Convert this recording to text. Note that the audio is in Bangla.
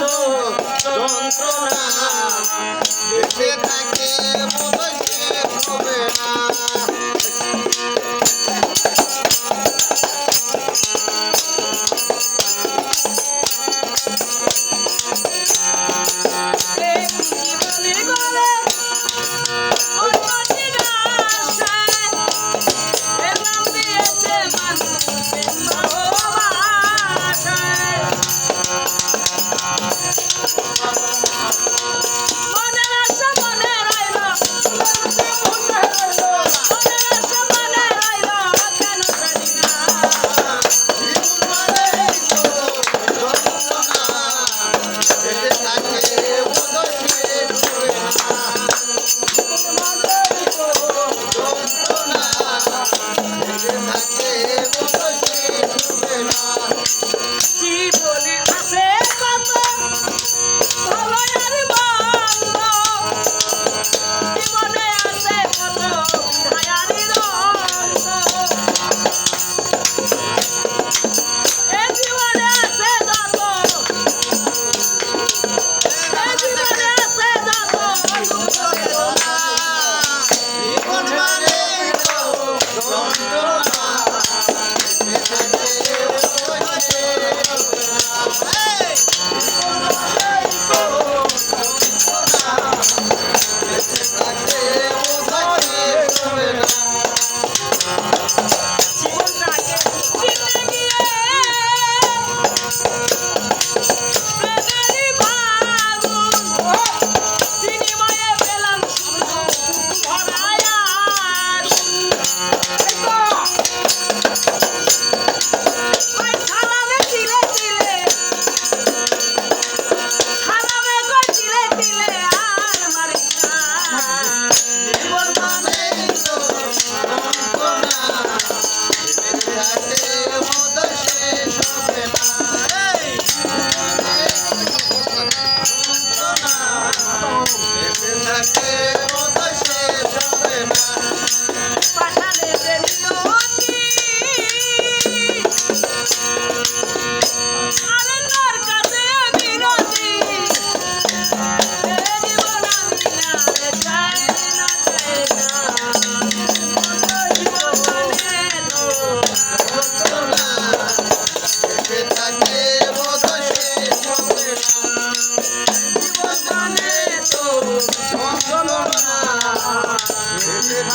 তো যন্ত্রণা। বেঁচে থাকে বোধহয় হবে না। বেঁচে